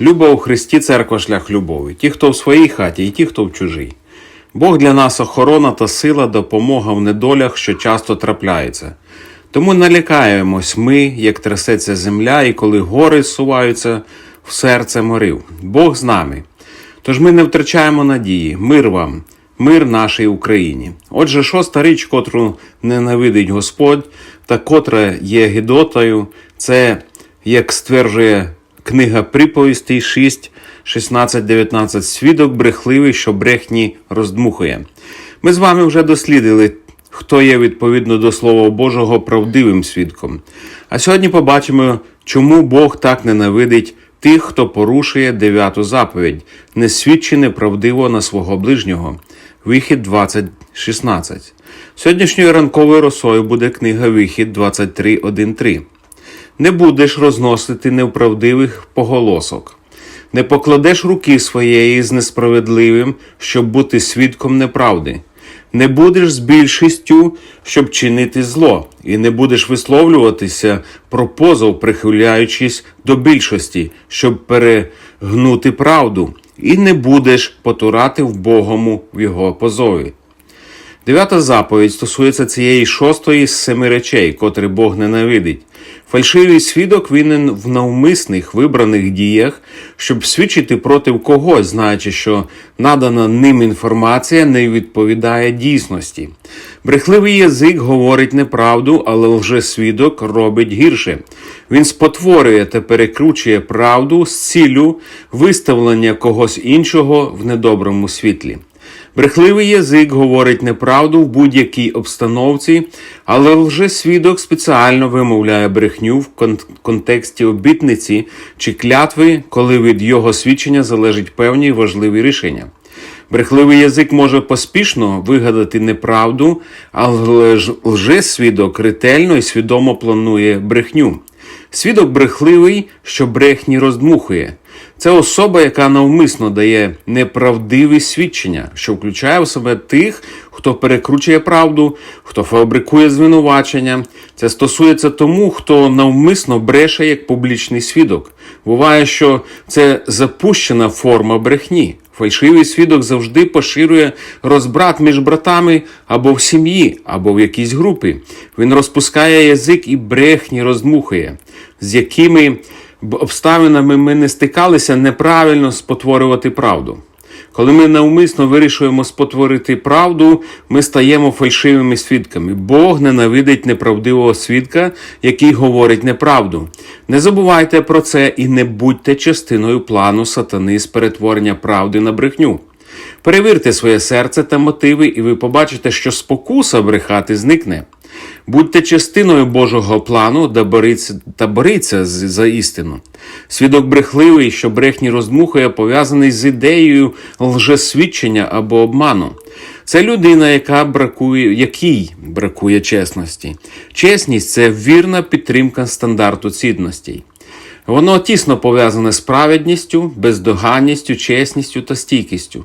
Люба у Христі церква шлях любові, ті, хто в своїй хаті, і ті, хто в чужій. Бог для нас охорона та сила, допомога в недолях, що часто трапляються. Тому не лякаємось ми, як трясеться земля, і коли гори суваються в серце морив. Бог з нами. Тож ми не втрачаємо надії, мир вам, мир нашій Україні. Отже, шоста річ, котру ненавидить Господь, та котра є гідотою, це, як стверджує книга приповістей 6, 16, 19, свідок брехливий, що брехні роздмухує. Ми з вами вже дослідили, хто є відповідно до Слова Божого правдивим свідком. А сьогодні побачимо, чому Бог так ненавидить тих, хто порушує дев'яту заповідь, не свідчи неправдиво на свого ближнього. Вихід 20.16. Сьогоднішньою ранковою росою буде книга Вихід 23.1.3. Не будеш розносити невправдивих поголосок. Не покладеш руки своєї з несправедливим, щоб бути свідком неправди. Не будеш з більшістю, щоб чинити зло, і не будеш висловлюватися про позов, прихиляючись до більшості, щоб перегнути правду, і не будеш потурати в Богому в його позові. Дев'ята заповідь стосується цієї шостої з семи речей, котрі Бог ненавидить. Фальшивий свідок винен в навмисних вибраних діях, щоб свідчити проти когось, знаючи, що надана ним інформація не відповідає дійсності. Брехливий язик говорить неправду, але лжесвідок робить гірше. Він спотворює та перекручує правду з ціллю виставлення когось іншого в недоброму світлі. Брехливий язик говорить неправду в будь-якій обстановці, але лжесвідок спеціально вимовляє брехню в кон- контексті обітниці чи клятви, коли від його свідчення залежать певні важливі рішення. Брехливий язик може поспішно вигадати неправду, але ж- лжесвідок ретельно і свідомо планує брехню. Свідок брехливий, що брехні роздмухує. Це особа, яка навмисно дає неправдиві свідчення, що включає в себе тих, хто перекручує правду, хто фабрикує звинувачення. Це стосується тому, хто навмисно бреше як публічний свідок. Буває, що це запущена форма брехні. Фальшивий свідок завжди поширює розбрат між братами або в сім'ї, або в якійсь групі. Він розпускає язик і брехні роздмухує, з якими б обставинами ми не стикалися неправильно спотворювати правду. Коли ми навмисно вирішуємо спотворити правду, ми стаємо фальшивими свідками. Бог ненавидить неправдивого свідка, який говорить неправду. Не забувайте про це і не будьте частиною плану сатани з перетворення правди на брехню. Перевірте своє серце та мотиви, і ви побачите, що спокуса брехати зникне. Будьте частиною Божого плану та боріться, та боріться з- за істину. Свідок брехливий, що брехні роздмухує, пов'язаний з ідеєю лжесвідчення або обману. Це людина, яка бракує, якій бракує чесності. Чесність це вірна підтримка стандарту цінностей. Воно тісно пов'язане з праведністю, бездоганністю, чесністю та стійкістю.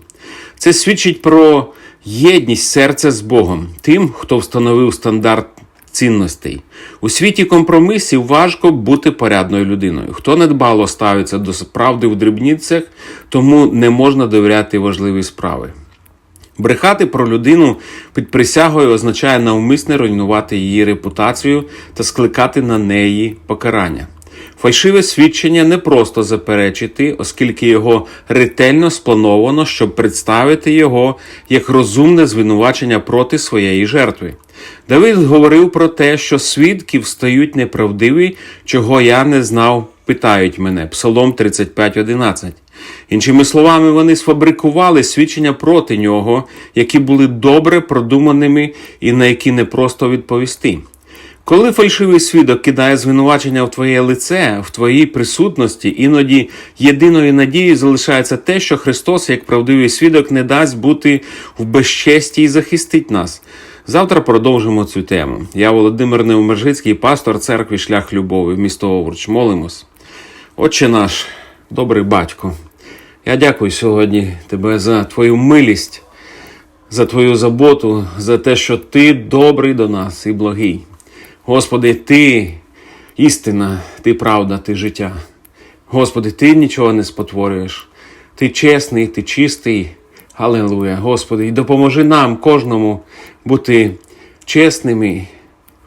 Це свідчить про єдність серця з Богом, тим, хто встановив стандарт цінностей. У світі компромісів важко бути порядною людиною. Хто недбало ставиться до правди в дрібницях, тому не можна довіряти важливі справи. Брехати про людину під присягою означає навмисне руйнувати її репутацію та скликати на неї покарання. Фальшиве свідчення не просто заперечити, оскільки його ретельно сплановано, щоб представити його як розумне звинувачення проти своєї жертви. Давид говорив про те, що свідків стають неправдиві, чого я не знав, питають мене. Псалом 35.11. Іншими словами, вони сфабрикували свідчення проти нього, які були добре продуманими і на які не просто відповісти. Коли фальшивий свідок кидає звинувачення в твоє лице, в твоїй присутності, іноді єдиною надією залишається те, що Христос, як правдивий свідок, не дасть бути в безчесті і захистить нас. Завтра продовжимо цю тему. Я Володимир Неумержицький, пастор церкви Шлях Любові, місто Овруч. Молимось. Отче наш, добрий батько, я дякую сьогодні тебе за твою милість, за твою заботу, за те, що ти добрий до нас і благий. Господи, ти істина, ти правда, ти життя. Господи, Ти нічого не спотворюєш. Ти чесний, ти чистий. Аллилуйя, Господи, і допоможи нам кожному бути чесними,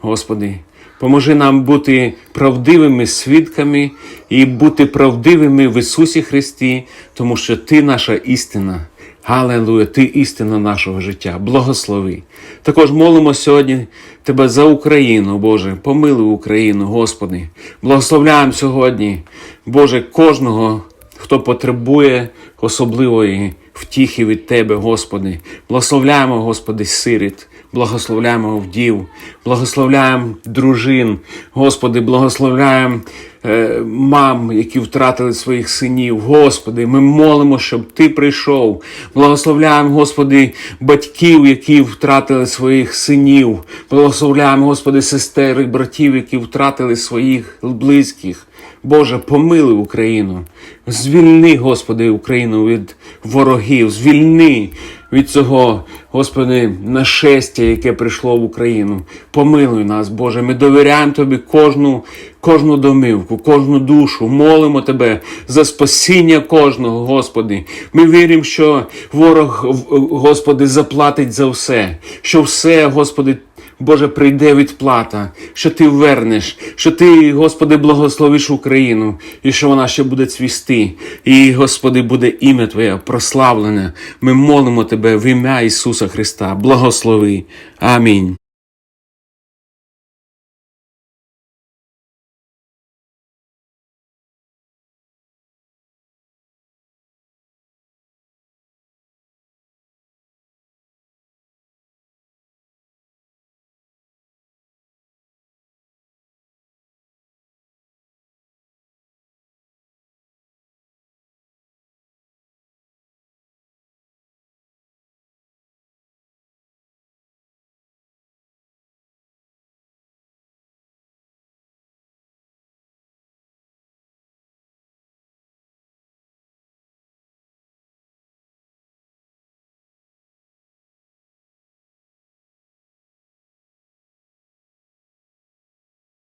Господи. Поможи нам бути правдивими свідками і бути правдивими в Ісусі Христі, тому що Ти наша істина. Галилуя, Ти істина нашого життя. Благослови. Також молимо сьогодні Тебе за Україну, Боже. Помилуй Україну, Господи. Благословляємо сьогодні, Боже, кожного, хто потребує особливої втіхи від Тебе, Господи. Благословляємо, Господи, сиріт. Благословляємо вдів, благословляємо дружин, Господи, благословляємо е, мам, які втратили своїх синів. Господи, ми молимо, щоб Ти прийшов. Благословляємо, Господи, батьків, які втратили своїх синів. Благословляємо, Господи, сестер і братів, які втратили своїх близьких. Боже, помилуй Україну. Звільни, Господи, Україну від ворогів, звільни від цього, Господи, нашестя, яке прийшло в Україну. Помилуй нас, Боже. Ми довіряємо Тобі кожну, кожну домівку, кожну душу. Молимо Тебе за спасіння кожного, Господи. Ми віримо, що ворог, Господи, заплатить за все, що все, Господи, Боже, прийде відплата, що ти вернеш, що ти, Господи, благословиш Україну, і що вона ще буде цвісти. І, Господи, буде ім'я Твоє прославлене. Ми молимо Тебе в ім'я Ісуса Христа. Благослови. Амінь.